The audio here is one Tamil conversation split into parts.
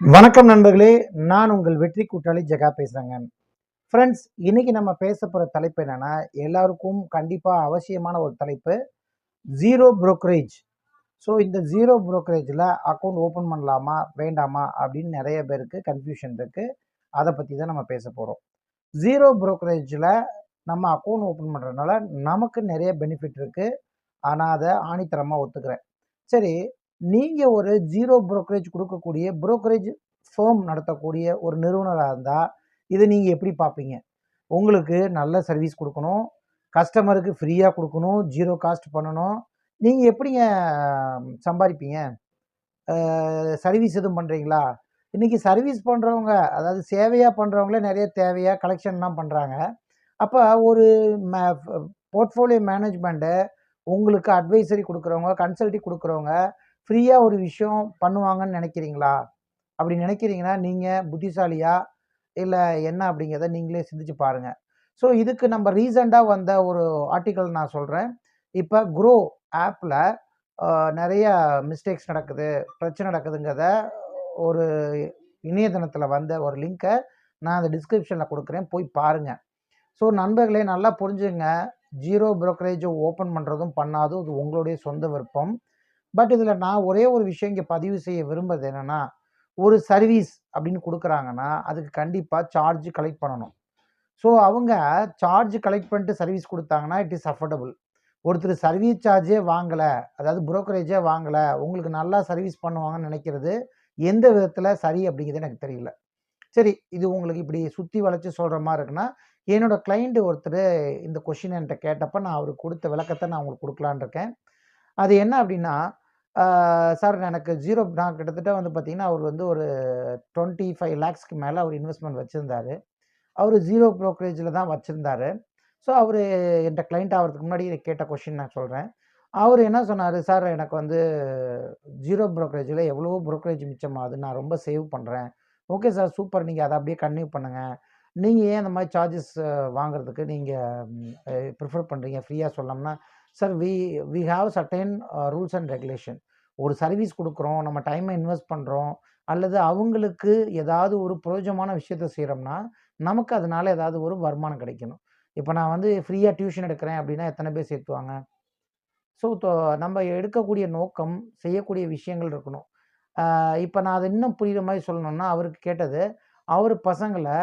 வணக்கம் நண்பர்களே நான் உங்கள் வெற்றி கூட்டாளி ஜெகா பேசுகிறேங்க ஃப்ரெண்ட்ஸ் இன்னைக்கு நம்ம பேச போகிற தலைப்பு என்னன்னா எல்லாருக்கும் கண்டிப்பாக அவசியமான ஒரு தலைப்பு ஜீரோ புரோக்கரேஜ் ஸோ இந்த ஜீரோ புரோக்கரேஜில் அக்கௌண்ட் ஓப்பன் பண்ணலாமா வேண்டாமா அப்படின்னு நிறைய பேருக்கு கன்ஃபியூஷன் இருக்குது அதை பற்றி தான் நம்ம பேச போகிறோம் ஜீரோ புரோக்கரேஜில் நம்ம அக்கௌண்ட் ஓப்பன் பண்ணுறதுனால நமக்கு நிறைய பெனிஃபிட் இருக்குது ஆனால் அதை ஆணித்தரமாக ஒத்துக்கிறேன். சரி நீங்கள் ஒரு ஜீரோ புரோக்கரேஜ் கொடுக்கக்கூடிய புரோக்கரேஜ் ஃபேம் நடத்தக்கூடிய ஒரு நிறுவனராக இருந்தால் இதை நீங்கள் எப்படி பார்ப்பீங்க? உங்களுக்கு நல்ல சர்வீஸ் கொடுக்கணும் கஸ்டமருக்கு ஃப்ரீயாக கொடுக்கணும் ஜீரோ காஸ்ட் பண்ணணும். நீங்கள் எப்படிங்க சம்பாதிப்பீங்க? சர்வீஸ் எதுவும் பண்ணுறீங்களா இன்றைக்கி சர்வீஸ் பண்ணுறவங்க அதாவது சேவையாக பண்ணுறவங்களே நிறைய தேவையாக கலெக்ஷன்லாம் பண்ணுறாங்க அப்போ ஒரு மே போர்ட்ஃபோலியோ மேனேஜ்மெண்ட்டு உங்களுக்கு அட்வைசரி கொடுக்குறவங்க கன்சல்ட்டி கொடுக்குறவங்க ஃப்ரீயாக ஒரு விஷயம் பண்ணுவாங்கன்னு நினைக்கிறீங்களா? அப்படி நினைக்கிறீங்கன்னா நீங்கள் புத்திசாலியா இல்லை என்ன அப்படிங்கிறத நீங்களே சிந்திச்சு பாருங்கள் ஸோ இதுக்கு நம்ம ரீசெண்டாக வந்த ஒரு ஆர்டிக்கல் நான் சொல்கிறேன் இப்போ குரோ ஆப்பில் நிறைய மிஸ்டேக்ஸ் நடக்குது பிரச்சனை நடக்குதுங்கிறத ஒரு இணையதளத்தில் வந்த ஒரு லிங்க்கை நான் அந்த டிஸ்கிரிப்ஷனில் கொடுக்குறேன். போய் பாருங்கள் ஸோ நண்பர்களே நல்லா புரிஞ்சுங்க. ஜீரோ ப்ரோக்கரேஜ் ஓப்பன் பண்ணுறதும் பண்ணாதும் இது உங்களுடைய சொந்த விருப்பம். பட் இதில் நான் ஒரே ஒரு விஷயம் இங்கே பதிவு செய்ய விரும்புறது என்னென்னா ஒரு சர்வீஸ் அப்படின்னு கொடுக்குறாங்கன்னா அதுக்கு கண்டிப்பாக சார்ஜ் கலெக்ட் பண்ணணும். ஸோ அவங்க சார்ஜ் கலெக்ட் பண்ணிட்டு சர்வீஸ் கொடுத்தாங்கன்னா இட் இஸ் அஃபோர்டபுள் ஒருத்தர் சர்வீஸ் சார்ஜே வாங்கலை அதாவது புரோக்கரேஜே வாங்கலை உங்களுக்கு நல்லா சர்வீஸ் பண்ணுவாங்கன்னு நினைக்கிறது எந்த விதத்தில் சரி அப்படிங்கிறது எனக்கு தெரியல. சரி இது உங்களுக்கு இப்படி சுற்றி வளைச்சி சொல்கிற மாதிரி இருக்குன்னா என்னோடய கிளைண்ட்டு ஒருத்தர் இந்த கொஷின் என்கிட்ட கேட்டப்போ நான் அவருக்கு கொடுத்த விளக்கத்தை நான் உங்களுக்கு கொடுக்கலான்னு இருக்கேன். அது என்ன அப்படின்னா சார் எனக்கு ஜீரோ நான் கிட்டத்தட்ட வந்து பார்த்தீங்கன்னா அவர் வந்து ஒரு டுவெண்ட்டி ஃபைவ் லேக்ஸ்க்கு மேலே அவர் இன்வெஸ்ட்மெண்ட் வச்சுருந்தாரு. அவர் ஜீரோ ப்ரோக்கரேஜில் தான் வச்சுருந்தாரு. ஸோ அவர் என்கிட்ட கிளைண்ட் ஆகிறதுக்கு முன்னாடி கேட்ட கொஷின் நான் சொல்கிறேன் அவர் என்ன சொன்னார் சார் எனக்கு வந்து ஜீரோ ப்ரோக்கரேஜில் எவ்வளவோ ப்ரோக்கரேஜ் மிச்சமாகுது நான் ரொம்ப சேவ் பண்ணுறேன் ஓகே சார் சூப்பர். நீங்கள் அதை அப்படியே கன்டினியூ பண்ணுங்கள் நீங்கள் ஏன் அந்த மாதிரி சார்ஜஸ் வாங்குறதுக்கு நீங்கள் ப்ரிஃபர் பண்ணுறீங்க ஃப்ரீயாக சொல்லோம்னா sir we we have certain rules and regulation ஒரு சர்வீஸ் கொடுக்குறோம் நம்ம டைமை இன்வெஸ்ட் பண்ணுறோம் அல்லது அவங்களுக்கு ஏதாவது ஒரு பிரயோஜனமான விஷயத்த செய்கிறோம்னா நமக்கு அதனால் ஏதாவது ஒரு வருமானம் கிடைக்கணும். இப்போ நான் வந்து ஃப்ரீயாக டியூஷன் எடுக்கிறேன் அப்படின்னா எத்தனை பேர் சேர்த்துவாங்க? ஸோ நம்ம எடுக்கக்கூடிய நோக்கம் செய்யக்கூடிய விஷயங்கள் இருக்கணும். இப்போ நான் அதை இன்னும் புரிகிற மாதிரி சொல்லணும்னா அவருக்கு கேட்டது அவர் பசங்களை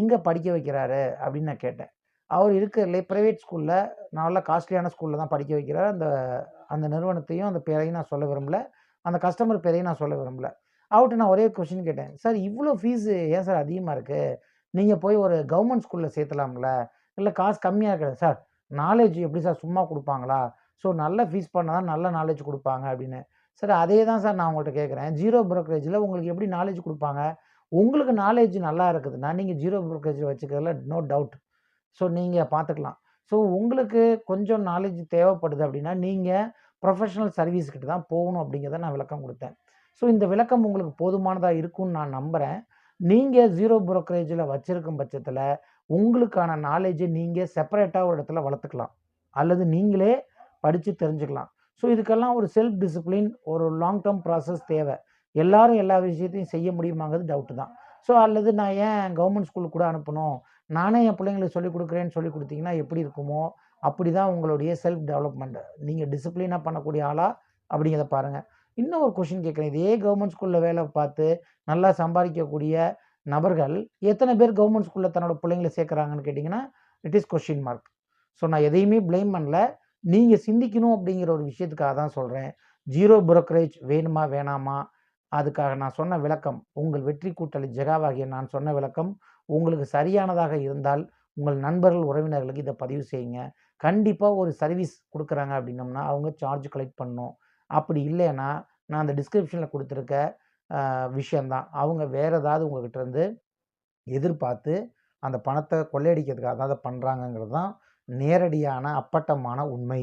எங்கே படிக்க வைக்கிறாரு அப்படின்னு நான் கேட்டேன். அவர் இருக்கிறதுலே ப்ரைவேட் ஸ்கூலில் நல்ல காஸ்ட்லியான ஸ்கூலில் தான் படிக்க வைக்கிறார். அந்த அந்த நிறுவனத்தையும் அந்த பேரையும் நான் சொல்ல விரும்பல. அந்த கஸ்டமர் பேரையும் நான் சொல்ல விரும்பல. அவர்கிட்ட நான் ஒரே கொஷின் கேட்டேன். சார் இவ்வளோ ஃபீஸு ஏன் சார் அதிகமாக இருக்குது நீங்கள் போய் ஒரு கவர்மெண்ட் ஸ்கூலில் சேர்த்தலாம்ல? இல்லை காசு கம்மியாக இருக்கிறது சார் நாலேஜ் எப்படி சார் சும்மா கொடுப்பாங்களா? ஸோ நல்ல ஃபீஸ் பண்ணால் தான் நல்ல நாலேஜ் கொடுப்பாங்க அப்படின்னு. சார் அதே தான் சார் நான் உங்கள்கிட்ட கேட்குறேன். ஜீரோ ப்ரோக்கரேஜில் உங்களுக்கு எப்படி நாலேஜ் கொடுப்பாங்க? உங்களுக்கு நாலேஜ் நல்லா இருக்குதுன்னா நீங்கள் ஜீரோ ப்ரோக்கரேஜ் வச்சுக்கிறதுல நோ டவுட் ஸோ நீங்கள் பார்த்துக்கலாம். ஸோ உங்களுக்கு கொஞ்சம் நாலேஜ் தேவைப்படுது அப்படின்னா நீங்கள் ப்ரொஃபஷனல் சர்வீஸ்கிட்ட தான் போகணும் அப்படிங்கிறத நான் விளக்கம் கொடுத்தேன். ஸோ இந்த விளக்கம் உங்களுக்கு போதுமானதாக இருக்கும்னு நான் நம்புகிறேன் நீங்கள் ஜீரோ புரோக்கரேஜில் வச்சுருக்கும் பட்சத்தில் உங்களுக்கான நாலேஜை நீங்கள் செப்பரேட்டாக ஒரு இடத்துல வளர்த்துக்கலாம். அல்லது நீங்களே படித்து தெரிஞ்சுக்கலாம். ஸோ இதுக்கெல்லாம் ஒரு செல்ஃப் டிசிப்ளின் ஒரு லாங் டேர்ம் ப்ராசஸ் தேவை. எல்லாரும் எல்லா விஷயத்தையும் செய்ய முடியுமாங்கிறது டவுட்டு தான். ஸோ அல்லது நான் ஏன் கவர்மெண்ட் ஸ்கூலுக்கு கூட அனுப்பணும்? நானே என் பிள்ளைங்களுக்கு சொல்லிக் கொடுக்குறேன்னு சொல்லி கொடுத்தீங்கன்னா எப்படி இருக்குமோ அப்படி தான் உங்களுடைய செல்ஃப் டெவலப்மெண்ட்டு நீங்கள் டிசிப்ளினாக பண்ணக்கூடிய ஆளா அப்படிங்கிறத பாருங்கள் இன்னும் ஒரு கொஷின் கேட்குறேன். இதே கவர்மெண்ட் ஸ்கூலில் வேலை பார்த்து நல்லா சம்பாதிக்கக்கூடிய நபர்கள் எத்தனை பேர் கவர்மெண்ட் ஸ்கூலில் தன்னோட பிள்ளைங்களை சேர்க்குறாங்கன்னு கேட்டிங்கன்னா it is question mark so நான் எதையுமே ப்ளேம் பண்ணல. நீங்கள் சிந்திக்கணும் அப்படிங்கிற ஒரு விஷயத்துக்காக தான் சொல்கிறேன் ஜீரோ புரோக்கரேஜ் வேணுமா வேணாமா? அதுக்காக நான் சொன்ன விளக்கம் உங்கள் வெற்றி கூட்டளி ஜெகாவாகிய நான் சொன்ன விளக்கம் உங்களுக்கு சரியானதாக இருந்தால் உங்கள் நண்பர்கள் உறவினர்களுக்கு இதை பதிவு செய்யுங்க. கண்டிப்பாக ஒரு சர்வீஸ் கொடுக்குறாங்க அப்படின்னம்னா அவங்க சார்ஜ் கலெக்ட் பண்ணணும் அப்படி இல்லைன்னா நான் அந்த டிஸ்கிரிப்ஷனில் கொடுத்துருக்க விஷயந்தான் அவங்க வேறு ஏதாவது உங்ககிட்ட இருந்து எதிர்பார்த்து அந்த பணத்தை கொள்ளையடிக்கிறதுக்காக தான் அதை பண்ணுறாங்கங்கிறது தான் நேரடியான அப்பட்டமான உண்மை.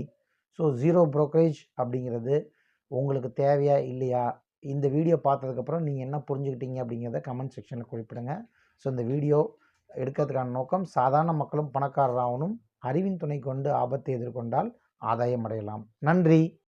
ஸோ ஜீரோ ப்ரோக்கரேஜ் அப்படிங்கிறது உங்களுக்கு தேவையா இல்லையா? இந்த வீடியோ பார்த்ததுக்கப்புறம் நீங்கள் என்ன புரிஞ்சுக்கிட்டீங்க அப்படிங்கிறத கமெண்ட் செக்ஷனில் குறிப்பிடுங்க. ஸோ இந்த வீடியோ எடுக்கிறதுக்கான நோக்கம் சாதாரண மக்களும் பணக்காரராகணும் அறிவின் துணை கொண்டு ஆபத்தை எதிர்கொண்டால் ஆதாயம் அடையலாம். நன்றி.